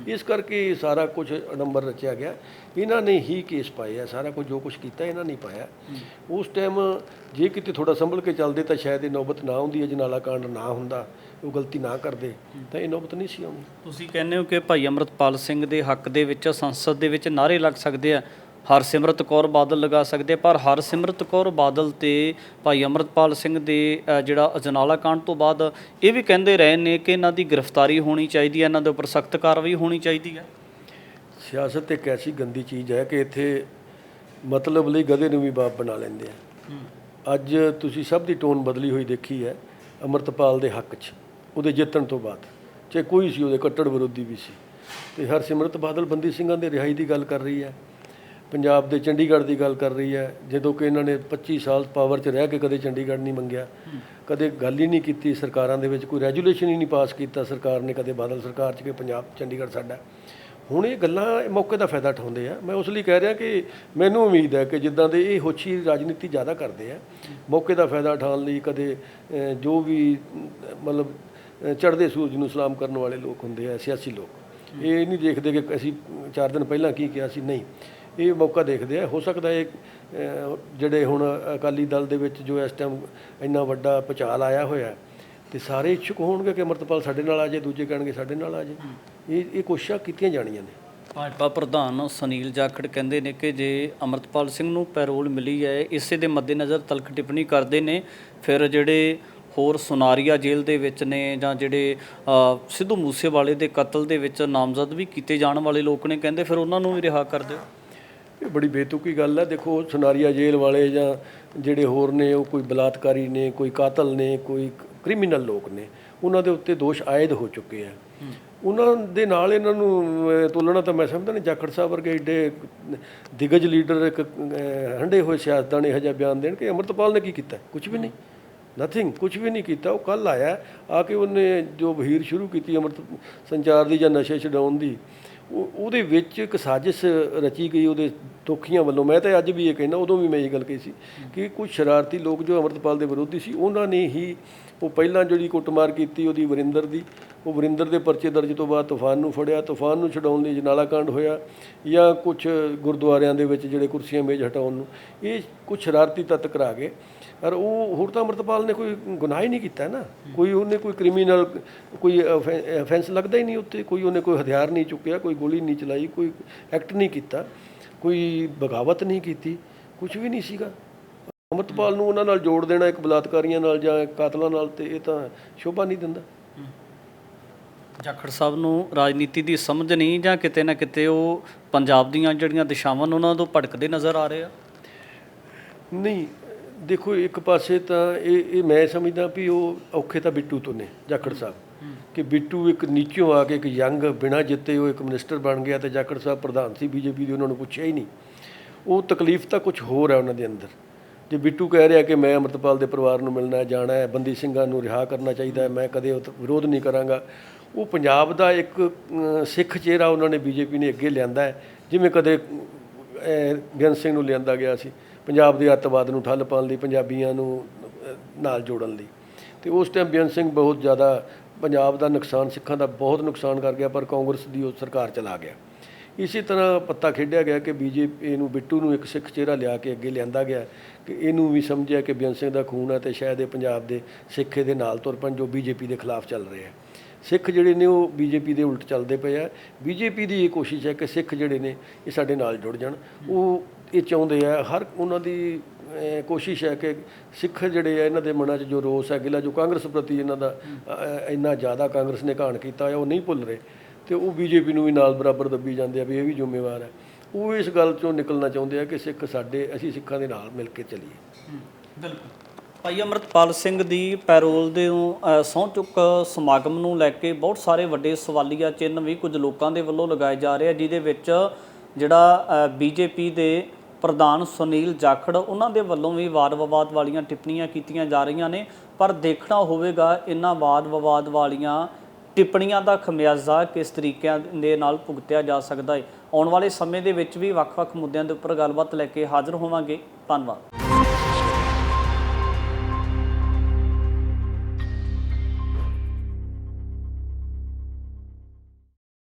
Speaker 2: ਇਸ ਕਰਕੇ ਸਾਰਾ ਕੁਝ ਨੰਬਰ ਰਚਿਆ ਗਿਆ। ਇਹਨਾਂ ਨੇ ਹੀ ਕੇਸ ਪਾਏ ਆ ਸਾਰਾ ਕੁਝ ਜੋ ਕੁਝ ਕੀਤਾ ਇਹਨਾਂ ਨੇ ਪਾਇਆ। ਉਸ ਟਾਈਮ ਜੇ ਕਿਤੇ ਥੋੜਾ ਸੰਭਲ ਕੇ ਚੱਲਦੇ ਤਾਂ ਸ਼ਾਇਦ ਇਹ ਨੌਬਤ ਨਾ ਆਉਂਦੀ ਅਜਨਾਲਾ ਕਾਂਡ ਨਾ ਹੁੰਦਾ ਉਹ ਗਲਤੀ ਨਾ ਕਰਦੇ ਤਾਂ ਇਹ ਨੌਬਤ ਨਹੀਂ ਸੀ ਆਉਣੀ
Speaker 1: ਤੁਸੀਂ ਕਹਿੰਦੇ ਹੋ ਕਿ ਭਾਈ ਅਮਰਤਪਾਲ ਸਿੰਘ ਦੇ ਹੱਕ ਦੇ ਵਿੱਚ ਸੰਸਦ ਦੇ ਵਿੱਚ ਨਾਰੇ ਲੱਗ ਸਕਦੇ ਆ। ਹਰਸਿਮਰਤ ਕੌਰ ਬਾਦਲ ਲਗਾ ਸਕਦੇ ਪਰ ਹਰਸਿਮਰਤ ਕੌਰ ਬਾਦਲ ਤੇ ਭਾਈ ਅਮਰਤਪਾਲ ਸਿੰਘ ਦੇ ਜਿਹੜਾ ਅਜਨਾਲਾ ਕਾਂਡ ਤੋਂ ਬਾਅਦ ਇਹ ਵੀ ਕਹਿੰਦੇ ਰਹੇ ਨੇ ਕਿ ਇਹਨਾਂ ਦੀ ਗ੍ਰਿਫਤਾਰੀ ਹੋਣੀ ਚਾਹੀਦੀ ਹੈ ਇਹਨਾਂ ਦੇ ਉੱਪਰ ਸਖਤ ਕਾਰਵਾਈ ਹੋਣੀ ਚਾਹੀਦੀ ਹੈ।
Speaker 2: ਸਿਆਸਤ ਇੱਕ ਐਸੀ ਗੰਦੀ ਚੀਜ਼ ਹੈ ਕਿ ਇੱਥੇ ਮਤਲਬ ਲਈ ਗਧੇ ਨੂੰ ਵੀ ਬਾਪ ਬਣਾ ਲੈਂਦੇ ਆ। ਅੱਜ ਤੁਸੀਂ ਸਭ ਦੀ ਟੋਨ ਬਦਲੀ ਹੋਈ ਦੇਖੀ ਹੈ ਅਮਰਤਪਾਲ ਦੇ ਹੱਕ 'ਚ ਉਹਦੇ ਜਿੱਤਣ ਤੋਂ ਬਾਅਦ ਚਾਹੇ ਕੋਈ ਸੀ ਉਹਦੇ ਕੱਟੜ ਵਿਰੋਧੀ ਵੀ ਸੀ। ਤੇ ਹਰਸਿਮਰਤ ਬਾਦਲ ਬੰਦੀ ਸਿੰਘਾਂ ਦੇ ਰਿਹਾਈ ਦੀ ਗੱਲ ਕਰ ਰਹੀ ਹੈ। ਪੰਜਾਬ ਦੇ ਚੰਡੀਗੜ੍ਹ ਦੀ ਗੱਲ ਕਰ ਰਹੀ ਹੈ, ਜਦੋਂ ਕਿ ਇਹਨਾਂ ਨੇ 25 ਸਾਲ ਪਾਵਰ 'ਚ ਰਹਿ ਕੇ ਕਦੇ ਚੰਡੀਗੜ੍ਹ ਨਹੀਂ ਮੰਗਿਆ, ਕਦੇ ਗੱਲ ਹੀ ਨਹੀਂ ਕੀਤੀ ਸਰਕਾਰਾਂ ਦੇ ਵਿੱਚ, ਕੋਈ ਰੈਜੂਲੇਸ਼ਨ ਹੀ ਨਹੀਂ ਪਾਸ ਕੀਤਾ ਸਰਕਾਰ ਨੇ, ਕਦੇ ਬਾਦਲ ਸਰਕਾਰ 'ਚ ਕਿ ਪੰਜਾਬ, ਚੰਡੀਗੜ੍ਹ ਸਾਡਾ। ਹੁਣ ਇਹ ਗੱਲਾਂ ਮੌਕੇ ਦਾ ਫਾਇਦਾ ਉਠਾਉਂਦੇ ਆ। ਮੈਂ ਉਸ ਲਈ ਕਹਿ ਰਿਹਾ ਕਿ ਮੈਨੂੰ ਉਮੀਦ ਹੈ ਕਿ ਜਿੱਦਾਂ ਦੇ ਇਹ ਹੋਛੀ ਰਾਜਨੀਤੀ ਜ਼ਿਆਦਾ ਕਰਦੇ ਆ, ਮੌਕੇ ਦਾ ਫਾਇਦਾ ਉਠਾਉਣ ਲਈ ਕਦੇ ਜੋ ਵੀ, ਮਤਲਬ ਚੜ੍ਹਦੇ ਸੂਰਜ ਨੂੰ ਸਲਾਮ ਕਰਨ ਵਾਲੇ ਲੋਕ ਹੁੰਦੇ ਆ, ਸਿਆਸੀ ਲੋਕ। ਇਹ ਨਹੀਂ ਦੇਖਦੇ ਕਿ ਅਸੀਂ ਚਾਰ ਦਿਨ ਪਹਿਲਾਂ ਕੀ ਕਿਹਾ ਸੀ, ਨਹੀਂ। ਇਹ ਮੌਕਾ ਦੇਖਦੇ ਆ। ਹੋ ਸਕਦਾ ਇਹ ਜਿਹੜੇ ਹੁਣ ਅਕਾਲੀ ਦਲ ਦੇ ਵਿੱਚ ਜੋ ਇਸ ਟਾਈਮ ਇੰਨਾ ਵੱਡਾ ਪਚਾਲ ਆਇਆ ਹੋਇਆ, ਤੇ ਸਾਰੇ ਇੱਛੁਕ ਹੋਣਗੇ ਕਿ ਅਮਰਤਪਾਲ ਸਾਡੇ ਨਾਲ ਆ ਜਾਏ, ਦੂਜੇ ਕਹਿਣਗੇ ਸਾਡੇ ਨਾਲ ਆ ਜਾਏ। ਇਹ ਇਹ ਕੋਸ਼ਿਸ਼ਾਂ ਕੀਤੀਆਂ ਜਾਣੀਆਂ ਨੇ।
Speaker 1: ਭਾਜਪਾ ਪ੍ਰਧਾਨ ਸੁਨੀਲ ਜਾਖੜ ਕਹਿੰਦੇ ਨੇ ਕਿ ਜੇ ਅਮਰਤਪਾਲ ਸਿੰਘ ਨੂੰ ਪੈਰੋਲ ਮਿਲੀ ਹੈ, ਇਸੇ ਦੇ ਮੱਦੇਨਜ਼ਰ ਤਲਕ ਟਿੱਪਣੀ ਕਰਦੇ ਨੇ। ਫਿਰ ਜਿਹੜੇ ਹੋਰ ਸੁਨਾਰੀਆ ਜੇਲ੍ਹ ਦੇ ਵਿੱਚ ਨੇ ਜਾਂ ਜਿਹੜੇ ਸਿੱਧੂ ਮੂਸੇਵਾਲੇ ਦੇ ਕਤਲ ਦੇ ਵਿੱਚ ਨਾਮਜ਼ਦ ਵੀ ਕੀਤੇ ਜਾਣ ਵਾਲੇ ਲੋਕ ਨੇ, ਕਹਿੰਦੇ ਫਿਰ ਉਹਨਾਂ ਨੂੰ ਵੀ ਰਿਹਾ ਕਰ ਦਿਓ।
Speaker 2: ਇਹ ਬੜੀ ਬੇਤੁਕੀ ਗੱਲ ਹੈ ਦੇਖੋ ਸੁਨਾਰੀਆ ਜੇਲ੍ਹ ਵਾਲੇ ਜਾਂ ਜਿਹੜੇ ਹੋਰ ਨੇ ਉਹ ਕੋਈ ਬਲਾਤਕਾਰੀ ਨੇ ਕੋਈ ਕਾਤਲ ਨੇ ਕੋਈ ਕ੍ਰਿਮੀਨਲ ਲੋਕ ਨੇ ਉਹਨਾਂ ਦੇ ਉੱਤੇ ਦੋਸ਼ ਆਇਦ ਹੋ ਚੁੱਕੇ ਆ। ਉਹਨਾਂ ਦੇ ਨਾਲ ਇਹਨਾਂ ਨੂੰ ਤੋਲਣਾ ਤਾਂ ਮੈਂ ਸਮਝਦਾ ਨਹੀਂ ਜਾਖੜ ਸਾਹਿਬ ਵਰਗੇ ਏਡੇ ਦਿਗਜ ਲੀਡਰ ਇੱਕ ਅਹ, ਹੰਡੇ ਹੋਏ ਸਿਆਸਤਦਾਨ ਇਹੋ ਜਿਹਾ ਬਿਆਨ ਦੇਣ ਕਿ ਅਮਰਤਪਾਲ ਨੇ ਕੀ ਕੀਤਾ? ਕੁਝ ਵੀ ਨਹੀਂ। ਨਥਿੰਗ ਕੁਝ ਵੀ ਨਹੀਂ ਕੀਤਾ। ਉਹ ਕੱਲ ਆਇਆ ਆ ਕੇ ਉਹਨੇ ਜੋ ਵਹੀਰ ਸ਼ੁਰੂ ਕੀਤੀ ਅਮਰਤ ਸੰਚਾਰ ਦੀ ਜਾਂ ਨਸ਼ੇ ਛਡਾਉਣ ਦੀ ਉਹਦੇ ਵਿੱਚ ਇੱਕ ਸਾਜ਼ਿਸ਼ ਰਚੀ ਗਈ ਉਹਦੇ ਦੋਖੀਆਂ ਵੱਲੋਂ। ਮੈਂ ਤਾਂ ਅੱਜ ਵੀ ਇਹ ਕਹਿੰਦਾ, ਉਦੋਂ ਵੀ ਮੈਂ ਇਹ ਗੱਲ ਕਹੀ ਸੀ ਕਿ ਕੁਝ ਸ਼ਰਾਰਤੀ ਲੋਕ ਜੋ ਅਮਰਤਪਾਲ ਦੇ ਵਿਰੋਧੀ ਸੀ, ਉਹਨਾਂ ਨੇ ਹੀ ਉਹ ਪਹਿਲਾਂ ਜਿਹੜੀ ਕੁੱਟਮਾਰ ਕੀਤੀ ਉਹਦੀ ਵਰਿੰਦਰ ਦੀ, ਉਹ ਵਰਿੰਦਰ ਦੇ ਪਰਚੇ ਦਰਜ ਤੋਂ ਬਾਅਦ ਤੂਫਾਨ ਨੂੰ ਫੜਿਆ। ਤੂਫਾਨ ਨੂੰ ਛਡਾਉਣ ਲਈ ਜਨਾਲਾ ਕਾਂਡ ਹੋਇਆ ਜਾਂ ਕੁਝ ਗੁਰਦੁਆਰਿਆਂ ਦੇ ਵਿੱਚ ਜਿਹੜੇ ਕੁਰਸੀਆਂ ਮੇਜ਼ ਹਟਾਉਣ ਨੂੰ। ਇਹ ਕੁਝ ਸ਼ਰਾਰਤੀ ਤੱਤ ਕਰਾ ਗਏ। ਪਰ ਉਹ ਹੋਰ ਤਾਂ ਅਮਰਤਪਾਲ ਨੇ ਕੋਈ ਗੁਨਾਹ ਹੀ ਨਹੀਂ ਕੀਤਾ ਨਾ। ਕੋਈ ਉਹਨੇ ਕੋਈ ਕ੍ਰਿਮੀਨਲ ਕੋਈ ਅਫੈਂਸ ਲੱਗਦਾ ਹੀ ਨਹੀਂ ਉੱਤੇ ਕੋਈ ਉਹਨੇ ਕੋਈ ਹਥਿਆਰ ਨਹੀਂ ਚੁੱਕਿਆ ਕੋਈ ਗੋਲੀ ਨਹੀਂ ਚਲਾਈ ਕੋਈ ਐਕਟ ਨਹੀਂ ਕੀਤਾ। ਕੋਈ ਬਗਾਵਤ ਨਹੀਂ ਕੀਤੀ। ਕੁਝ ਵੀ ਨਹੀਂ ਸੀਗਾ। ਅਮਰਤਪਾਲ ਨੂੰ ਉਹਨਾਂ ਨਾਲ ਜੋੜ ਦੇਣਾ ਇੱਕ ਬਲਾਤਕਾਰੀਆਂ ਨਾਲ ਜਾਂ ਕਾਤਲਾਂ ਨਾਲ ਤੇ ਇਹ ਤਾਂ ਸ਼ੋਭਾ ਨਹੀਂ ਦਿੰਦਾ।
Speaker 1: ਜਾਖੜ ਸਾਹਿਬ ਨੂੰ ਰਾਜਨੀਤੀ ਦੀ ਸਮਝ ਨਹੀਂ ਜਾਂ ਕਿਤੇ ਨਾ ਕਿਤੇ ਉਹ ਪੰਜਾਬ ਦੀਆਂ ਜਿਹੜੀਆਂ ਦਿਸ਼ਾਵਾਂ ਉਹਨਾਂ ਤੋਂ ਭਟਕਦੇ ਨਜ਼ਰ ਆ ਰਹੇ ਆ?
Speaker 2: ਨਹੀਂ ਦੇਖੋ ਇੱਕ ਪਾਸੇ ਤਾਂ ਇਹ ਇਹ ਮੈਂ ਸਮਝਦਾ ਵੀ ਉਹ ਔਖੇ ਤਾਂ ਬਿੱਟੂ ਤੋਂ ਨੇ ਜਾਖੜ ਸਾਹਿਬ। ਕਿ ਬਿੱਟੂ ਇੱਕ ਨੀਚੋਂ ਆ ਕੇ ਇੱਕ ਯੰਗ ਬਿਨਾਂ ਜਿੱਤੇ ਉਹ ਇੱਕ ਮਿਨਿਸਟਰ ਬਣ ਗਿਆ ਤੇ ਜਾਖੜ ਸਾਹਿਬ ਪ੍ਰਧਾਨ ਸੀ ਬੀਜੇਪੀ ਦੇ ਉਹਨਾਂ ਨੂੰ ਪੁੱਛਿਆ ਹੀ ਨਹੀਂ। ਉਹ ਤਕਲੀਫ ਤਾਂ ਕੁਝ ਹੋਰ ਹੈ ਉਹਨਾਂ ਦੇ ਅੰਦਰ। ਜੇ ਬਿੱਟੂ ਕਹਿ ਰਿਹਾ ਕਿ ਮੈਂ ਅਮਰਤਪਾਲ ਦੇ ਪਰਿਵਾਰ ਨੂੰ ਮਿਲਣਾ ਹੈ, ਜਾਣਾ ਹੈ ਬੰਦੀ ਸਿੰਘਾਂ ਨੂੰ ਰਿਹਾ ਕਰਨਾ ਚਾਹੀਦਾ ਹੈ ਮੈਂ ਕਦੇ ਵਿਰੋਧ ਨਹੀਂ ਕਰਾਂਗਾ। ਉਹ ਪੰਜਾਬ ਦਾ ਇੱਕ ਸਿੱਖ ਚਿਹਰਾ ਉਹਨਾਂ ਨੇ ਬੀਜੇਪੀ ਨੇ ਅੱਗੇ ਲਿਆਂਦਾ ਹੈ। ਜਿਵੇਂ ਕਦੇ ਬੇਅੰਤ ਸਿੰਘ ਨੂੰ ਲਿਆਂਦਾ ਗਿਆ ਸੀ। ਪੰਜਾਬ ਦੇ ਅੱਤਵਾਦ ਨੂੰ ਠੱਲ ਪਾਉਣ ਲਈ, ਪੰਜਾਬੀਆਂ ਨੂੰ ਨਾਲ ਜੋੜਨ ਲਈ। ਤੇ ਉਸ ਟਾਈਮ ਬੇਅੰਤ ਸਿੰਘ ਬਹੁਤ ਜ਼ਿਆਦਾ ਪੰਜਾਬ ਦਾ ਨੁਕਸਾਨ, ਸਿੱਖਾਂ ਦਾ ਬਹੁਤ ਨੁਕਸਾਨ ਕਰ ਗਿਆ, ਪਰ ਕਾਂਗਰਸ ਦੀ ਉਹ ਸਰਕਾਰ ਚਲਾ ਗਿਆ। ਇਸੇ ਤਰ੍ਹਾਂ ਪੱਤਾ ਖੇਡਿਆ ਗਿਆ ਕਿ ਬੀਜੇਪੀ ਨੂੰ, ਬਿੱਟੂ ਨੂੰ ਇੱਕ ਸਿੱਖ ਚਿਹਰਾ ਲਿਆ ਕੇ ਅੱਗੇ ਲਿਆਂਦਾ ਗਿਆ ਕਿ ਇਹਨੂੰ ਵੀ ਸਮਝਿਆ ਕਿ ਬੇਅੰਤ ਸਿੰਘ ਦਾ ਖੂਨ ਹੈ ਤੇ ਸ਼ਾਇਦ ਇਹ ਪੰਜਾਬ ਦੇ ਸਿੱਖੇ ਦੇ ਨਾਲ ਤੁਰ ਪਣ ਜੋ ਬੀਜੇਪੀ ਦੇ ਖਿਲਾਫ ਚੱਲ ਰਹੇ ਆ ਸਿੱਖ ਜਿਹੜੇ ਨੇ ਉਹ ਬੀਜੇਪੀ ਦੇ ਉਲਟ ਚੱਲਦੇ ਪਏ ਆ। ਬੀਜੇਪੀ ਦੀ ਇਹ ਕੋਸ਼ਿਸ਼ ਹੈ ਕਿ ਸਿੱਖ ਜਿਹੜੇ ਨੇ, ਇਹ ਸਾਡੇ ਨਾਲ ਜੁੜ ਜਾਣ। ਉਹ ਇਹ ਚਾਹੁੰਦੇ ਆ ਹਰ ਉਹਨਾਂ ਦੀ ਕੋਸ਼ਿਸ਼ ਹੈ ਕਿ ਸਿੱਖ ਜਿਹੜੇ ਆ ਇਹਨਾਂ ਦੇ ਮਨਾਂ 'ਚ ਜੋ ਰੋਸ ਹੈ ਗਿਲਾ ਜੋ ਕਾਂਗਰਸ ਪ੍ਰਤੀ ਇਹਨਾਂ ਦਾ ਇੰਨਾ ਜ਼ਿਆਦਾ ਕਾਂਗਰਸ ਨੇ ਘਾਣ ਕੀਤਾ ਹੈ ਉਹ ਨਹੀਂ ਭੁੱਲ ਰਹੇ। ਤੇ ਉਹ ਬੀਜੇਪੀ ਨੂੰ ਵੀ ਨਾਲ ਬਰਾਬਰ ਦੱਬੀ ਜਾਂਦੇ ਆ ਵੀ ਇਹ ਵੀ ਜ਼ਿੰਮੇਵਾਰ ਹੈ। ਉਹ ਇਸ ਗੱਲ 'ਚੋਂ ਨਿਕਲਣਾ ਚਾਹੁੰਦੇ ਆ ਕਿ ਸਿੱਖ ਸਾਡੇ ਅਸੀਂ ਸਿੱਖਾਂ ਦੇ ਨਾਲ ਮਿਲ ਕੇ ਚੱਲੀਏ।
Speaker 1: ਬਿਲਕੁਲ। ਭਾਈ ਅਮਰਤਪਾਲ ਸਿੰਘ ਦੀ ਪੈਰੋਲ ਦੇ ਅ, ਸਹੁੰ ਚੁੱਕ ਸਮਾਗਮ ਨੂੰ ਲੈ ਕੇ ਬਹੁਤ ਸਾਰੇ ਵੱਡੇ ਸਵਾਲੀਆ ਚਿੰਨ੍ਹ ਵੀ ਕੁਝ ਲੋਕਾਂ ਦੇ ਵੱਲੋਂ ਲਗਾਏ ਜਾ ਰਹੇ ਆ ਜਿਹਦੇ ਵਿੱਚ ਜਿਹੜਾ ਬੀਜੇਪੀ ਦੇ ਪ੍ਰਧਾਨ ਸੁਨੀਲ ਜਾਖੜ, ਉਹਨਾਂ ਦੇ ਵੱਲੋਂ ਵੀ ਵਾਦ ਵਿਵਾਦ ਵਾਲੀਆਂ ਟਿੱਪਣੀਆਂ ਕੀਤੀਆਂ ਜਾ ਰਹੀਆਂ ਨੇ, ਪਰ ਦੇਖਣਾ ਹੋਵੇਗਾ ਇਹਨਾਂ ਵਾਦ ਵਿਵਾਦ ਵਾਲੀਆਂ ਟਿੱਪਣੀਆਂ ਦਾ ਖਮਿਆਜ਼ਾ ਕਿਸ ਤਰੀਕਿਆਂ ਦੇ ਨਾਲ ਭੁਗਤਿਆ ਜਾ ਸਕਦਾ ਹੈ। ਆਉਣ ਵਾਲੇ ਸਮੇਂ ਦੇ ਵਿੱਚ ਵੀ ਵੱਖ-ਵੱਖ ਮੁੱਦਿਆਂ ਦੇ ਉੱਪਰ ਗੱਲਬਾਤ ਲੈ ਕੇ ਹਾਜ਼ਰ ਹੋਵਾਂਗੇ। ਧੰਨਵਾਦ।